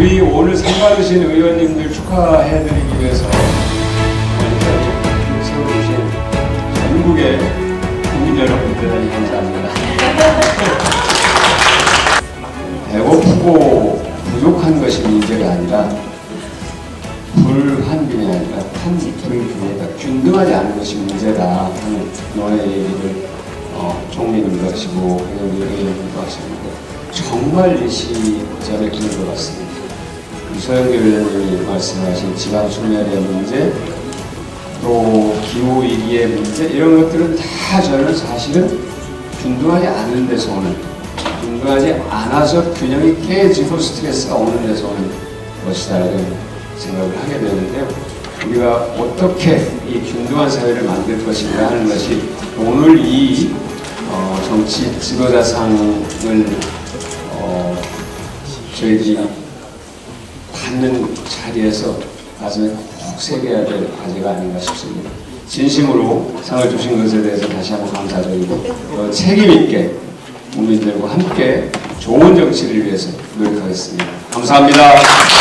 우리 오늘 상 받으신 의원님들 축하해드리기 위해서 여기까지 세워주신 전국의 국민 여러분 대단히 감사합니다. 배고프고 부족한 것이 문제가 아니라 불한빈이 아니라 탄불균이다. 균등하지 않은 것이 문제다 하는 너의 얘기를 어, 총리님도 하시고 의원님도 하시는데 정말 이 시절에 기는 것 같습니다. 위원님이 말씀하신 지방 소멸의 문제, 또 기후 위기의 문제 이런 것들은 다 저는 사실은 균등하지 않은 데서 오는 균등하지 않아서 균형이 깨지고 스트레스가 오는 데서 오는 것이다 이런 생각을 하게 되는데요. 우리가 어떻게 이 균등한 사회를 만들 것인가 하는 것이 오늘 이 어, 정치 지도자상을 어, 저희들이 받는 자리에서 가슴에 꼭 새겨야 될 과제가 아닌가 싶습니다. 진심으로 상을 주신 것에 대해서 다시 한번 감사드리고 어, 책임 있게 국민들과 함께 좋은 정치를 위해서 노력하겠습니다. 감사합니다.